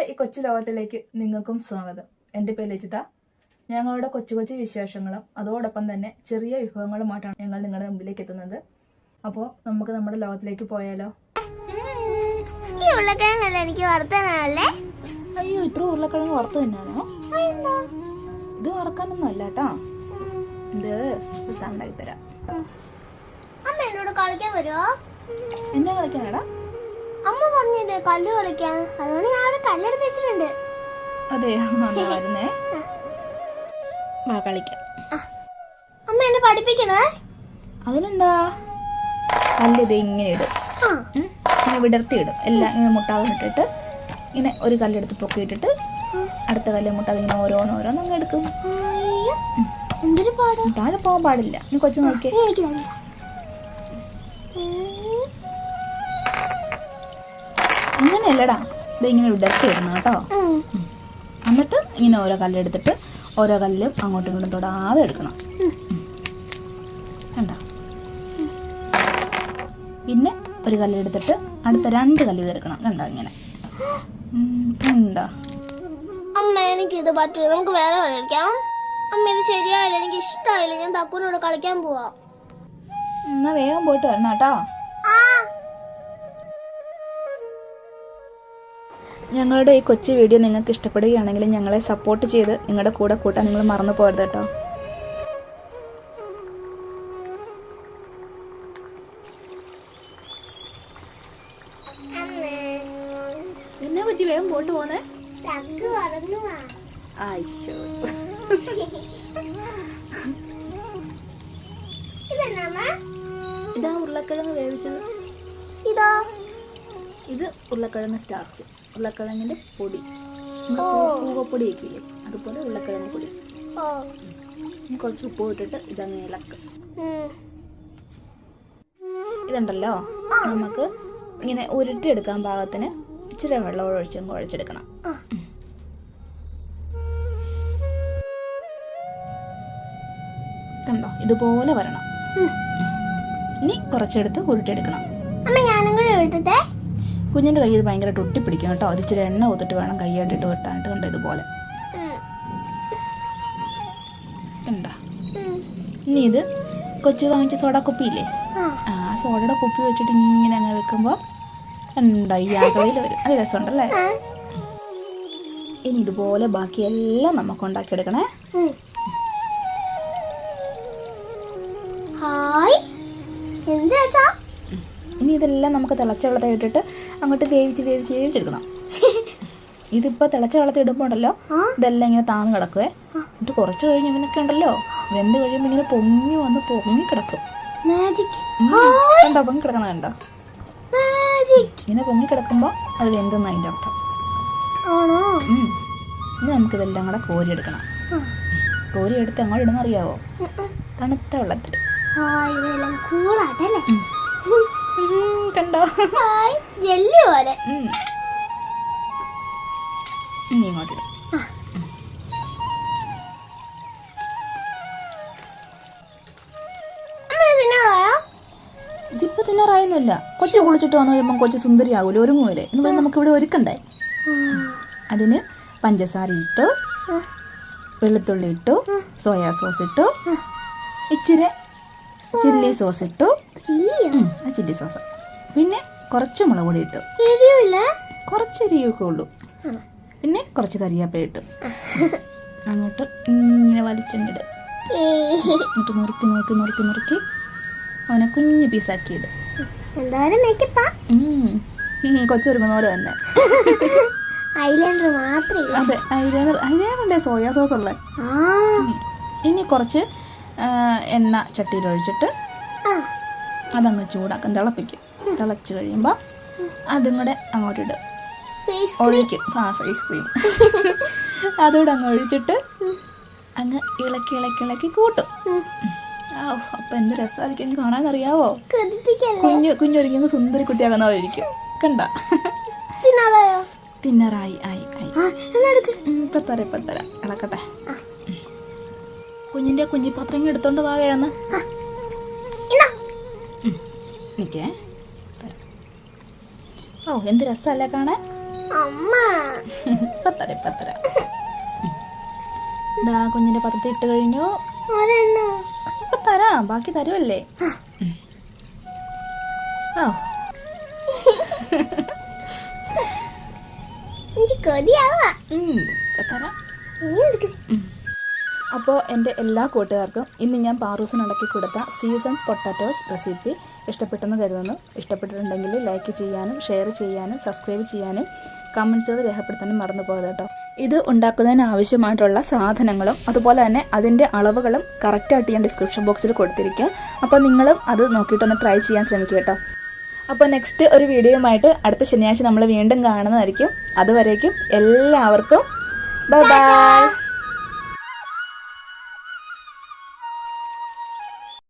ഞങ്ങളുടെ ഈ കൊച്ചു ലോകത്തിലേക്ക് നിങ്ങൾക്കും സ്വാഗതം. എന്റെ പേര് ലജിത ഞങ്ങളുടെ കൊച്ചു കൊച്ചു വിശേഷങ്ങളും അതോടൊപ്പം തന്നെ ചെറിയ വിഭവങ്ങളുമായിട്ടാണ് ഞങ്ങൾ നിങ്ങളുടെ മുമ്പിലേക്ക് എത്തുന്നത്. അപ്പോൾ നമുക്ക് നമ്മുടെ ലോകത്തിലേക്ക് പോയാലോ? ഈ ഉരുളക്കിഴങ്ങല്ല എനിക്ക് അയ്യോ ഇത്ര ഉരുളക്കിഴങ്ങ് വറുത്ത് തന്നെയാണോ? ഇത് വറക്കാനൊന്നും അല്ല കേട്ടോ. ഇത് സാധനം ഉണ്ടാക്കി തരാം. അമ്മ എന്നോട് കളിക്കാൻ വരുമോ എന്നെ കളിക്കാനാടാ? അമ്മ പറഞ്ഞത് കല്ല് കളിക്കാൻ? അതുകൊണ്ട് ഞാൻ അവിടെ കല്ലെടുത്ത് വെച്ചിട്ടുണ്ട്. അതെ അമ്മ വരുന്നേ വാ കളിക്കാം. അമ്മ എന്നെ പഠിപ്പിക്കണേ? അതിനെന്താ? കല്ല് ഇത് ഇങ്ങനെ ഇടും. ഇങ്ങനെ വിടർത്തി ഇടും. എല്ലാം ഇങ്ങനെ മുട്ടാതെ ഇട്ടിട്ട് ഇങ്ങനെ ഒരു കല്ലെടുത്ത് പൊക്കിയിട്ടിട്ട് അടുത്ത കല്ല് മുട്ടാതെ ഇങ്ങനെ ഓരോന്ന് ഓരോന്ന് അങ്ങ് എടുക്കും. താഴെ പോകാൻ പാടില്ല. കൊച്ചു നോക്കിയേ. അങ്ങനെയല്ലടാ. ഇത് ഇങ്ങനെ വിടർത്തി ഇടണം കേട്ടോ. എന്നിട്ട് ഇങ്ങനെ ഓരോ കല്ലെടുത്തിട്ട് ഓരോ കല്ലും അങ്ങോട്ടും ഇങ്ങോട്ടും തൊടാതെ എടുക്കണം. കണ്ട? പിന്നെ ഒരു കല്ലെടുത്തിട്ട് അടുത്ത രണ്ട് കല്ല് എടുക്കണം. കണ്ടോ ഇങ്ങനെ? കണ്ടോ? അമ്മ എനിക്ക് ഇത് പറ്റില്ല നമുക്ക് വേറെ കളിക്കാം. അമ്മ ഇത് ശരിയായില്ല. എനിക്ക് ഇഷ്ടമായില്ല ഞാൻ തക്കൂനോട് കളിക്കാൻ പോവാ. എന്നാ വേഗം പോയിട്ട് വരണം കേട്ടോ. ഞങ്ങളുടെ ഈ കൊച്ചു വീഡിയോ നിങ്ങൾക്ക് ഇഷ്ടപ്പെടുകയാണെങ്കിൽ ഞങ്ങളെ സപ്പോർട്ട് ചെയ്ത് നിങ്ങളുടെ കൂടെ കൂട്ടാൻ നിങ്ങൾ മറന്നു പോകരുത് കേട്ടോ. എന്നെ പറ്റി? വേഗം പോട്ട് പോന്നേ. ഇതാ ഉരുളക്കിഴങ്ങ് വേവിച്ചത്. ഇതാ? ഇത് ഉരുളക്കിഴങ്ങ് സ്റ്റാർച്ച്. ഉരുളക്കിഴങ്ങിന്റെ പൊടി. പൂവപ്പൊടി ഒക്കെ ഇല്ലേ അതുപോലെ ഉരുളക്കിഴങ്ങ് പൊടി. കുറച്ച് ഉപ്പ് ഇട്ടിട്ട് ഇതങ്ങ് ഇളക്ക്. ഇതുണ്ടല്ലോ? നമുക്ക് ഇങ്ങനെ ഉരുട്ടിയെടുക്കാൻ പാകത്തിന് ഇച്ചിരി വെള്ളം ഒഴിച്ച് കുഴച്ചെടുക്കണം. കണ്ടോ? ഇതുപോലെ വരണം. ഇനി കുറച്ചെടുത്ത് ഉരുട്ടിയെടുക്കണം. അമ്മ ഞാനും കൂടെ കുഞ്ഞിന്റെ കൈ ഇത് ഭയങ്കര ഒട്ടിപ്പിടിക്കും കേട്ടോ. അത് ഇച്ചിരി എണ്ണ ഊത്തിട്ട് വേണം കൈയായിട്ടിട്ട് വെട്ടാനായിട്ട്. കണ്ടോ ഇതുപോലെ? കണ്ടോ? ഇനി ഇത് കൊച്ചു വാങ്ങിച്ച സോഡ കുപ്പിയില്ലേ? ആ. സോഡയുടെ കുപ്പി വെച്ചിട്ട് ഇങ്ങനെ അങ്ങ് വെക്കുമ്പോൾ ഉണ്ടോ ഈ ആകവയിൽ വരും. അത് രസമുണ്ടല്ലേ? ഇനി ഇതുപോലെ ബാക്കിയെല്ലാം നമുക്ക് ഉണ്ടാക്കിയെടുക്കണേ. ഹായ്. എന്ത് രസാ? ഇനി ഇതെല്ലാം നമുക്ക് തിളച്ച വെള്ളത്തിൽ ഇട്ടിട്ട് അങ്ങോട്ട് വേവിച്ച് വേവിച്ച് വേവിച്ചെടുക്കണം ഇതിപ്പോൾ തിളച്ച വെള്ളത്തിൽ ഇടുമ്പോൾ ഉണ്ടല്ലോ ഇതെല്ലാം ഇങ്ങനെ താന്ന് കിടക്കുവേ. എന്നിട്ട് കുറച്ച് കഴിഞ്ഞ് ഇങ്ങനെയൊക്കെ ഉണ്ടല്ലോ. വെന്ത് കഴിയുമ്പോൾ ഇങ്ങനെ പൊങ്ങി വന്ന് പൊങ്ങി കിടക്കും. കണ്ടോ? പൊങ്ങി കിടക്കണ കണ്ടോ? ഇങ്ങനെ പൊങ്ങി കിടക്കുമ്പോൾ അത് വെന്തെന്ന് അതിന്റെ അർത്ഥം. ആണോ. ഇനി നമുക്കിതെല്ലാം കൂടെ കോരിയെടുക്കണം. ആ. കോരി എടുത്ത് അങ്ങോട്ട് ഇടുന്നറിയാവോ. തണുത്ത വെള്ളത്തിൽ. ഹായ് ഇതെല്ലാം കൂളാട്ടല്ലേ കണ്ടോ? ജെല്ലി പോലെ. ഇനി ഇങ്ങോട്ട് ഇതിപ്പോ തിന്നാറായൊന്നുമില്ല കൊച്ചു കുളിച്ചിട്ട് വന്നു കഴിയുമ്പോൾ കൊച്ചു സുന്ദരിയാകൂല ഒരുങ്ങൂലേ? എന്ന് പറഞ്ഞാൽ നമുക്കിവിടെ ഒരുക്കണ്ടേ? അതിന് പഞ്ചസാര ഇട്ടു വെളുത്തുള്ളി ഇട്ടു സോയാ സോസ് ഇട്ടു ഇച്ചിരി ചില്ലി സോസ് ഇട്ടു ആ ചില്ലി സോസ്. പിന്നെ കുറച്ച് മുളക് പൊടി ഇട്ടു. കുറച്ച് എരിയൊക്കെ ഉള്ളൂ. പിന്നെ കുറച്ച് കറിവേപ്പില ഇട്ടു. അങ്ങോട്ട് ഇങ്ങനെ വലിച്ചെണ്ണിട് എന്നിട്ട് നുറുക്കി നുറുക്കി നുറുക്കി നുറുക്കി അവനെ കുഞ്ഞു പീസാക്കി ഇടും കൊച്ചൊരുങ്ങുന്ന പോലെ തന്നെ. മാത്രമേ അതെ സോയാ സോസ് ഉള്ളത് ഇനി കുറച്ച് എണ്ണ ചട്ടിയിൽ ഒഴിച്ചിട്ട് അതങ്ങ് ചൂടാക്കും. തിളപ്പിക്കും. തിളച്ച് കഴിയുമ്പോൾ അതും കൂടെ അങ്ങോട്ട് ഇടും ഒഴിക്കും. ആ ഫേസ് ക്രീം അതുകൂടെ അങ്ങ് ഒഴിച്ചിട്ട് അങ്ങ് ഇളക്കി ഇളക്കി ഇളക്കി കൂട്ടും. ആ അപ്പം എന്ത് രസമായിരിക്കും കാണാൻ അറിയാവോ കുഞ്ഞു കുഞ്ഞൊരുങ്ങുമ്പോൾ സുന്ദരി കുട്ടിയാകുന്നവരിക്കും കണ്ട? തിന്നറായി? ആയി ആയി. ഇപ്പൊ തരാം ഇപ്പൊ തരാം. ഇളക്കട്ടെ. കുഞ്ഞിന്റെ കുഞ്ഞിപ്പാത്രം എടുത്തോണ്ട് വാ വേഗന്ന് ഇന്നാ തരാം. ഓ എന്ത് രസമല്ലേ കാണാൻ? തരാം ഉം. പത്രത്തിൽ ഇട്ട് കഴിഞ്ഞു. ഇപ്പൊ തരാം ബാക്കി തരുമല്ലേ ഓ. കൊതിയാവാ. ഉം, ഇപ്പൊ തരാം. അപ്പോൾ എന്റെ എല്ലാ കൂട്ടുകാർക്കും ഇന്ന് ഞാൻ പാറൂസിന് ഉണ്ടാക്കി കൊടുത്ത സീസൺ പൊട്ടാറ്റോസ് റെസിപ്പി ഇഷ്ടപ്പെട്ടെന്ന് കരുതുന്നു. ഇഷ്ടപ്പെട്ടിട്ടുണ്ടെങ്കിൽ ലൈക്ക് ചെയ്യാനും ഷെയർ ചെയ്യാനും സബ്സ്ക്രൈബ് ചെയ്യാനും കമൻസുകൾ രേഖപ്പെടുത്താനും മറന്നു പോകരുത് കേട്ടോ. ഇത് ഉണ്ടാക്കുന്നതിന് ആവശ്യമായിട്ടുള്ള സാധനങ്ങളും അതുപോലെ തന്നെ അതിന്റെ അളവുകളും കറക്റ്റായിട്ട് ഞാൻ ഡിസ്ക്രിപ്ഷൻ ബോക്സിൽ കൊടുത്തിരിക്കാം. അപ്പോൾ നിങ്ങളും അത് നോക്കിയിട്ടൊന്ന് ട്രൈ ചെയ്യാൻ ശ്രമിക്കുക കേട്ടോ. അപ്പോൾ നെക്സ്റ്റ് ഒരു വീഡിയോയുമായിട്ട് അടുത്ത ശനിയാഴ്ച നമ്മൾ വീണ്ടും കാണുന്നതായിരിക്കും. അതുവരേക്കും എല്ലാവർക്കും ബൈ ബൈ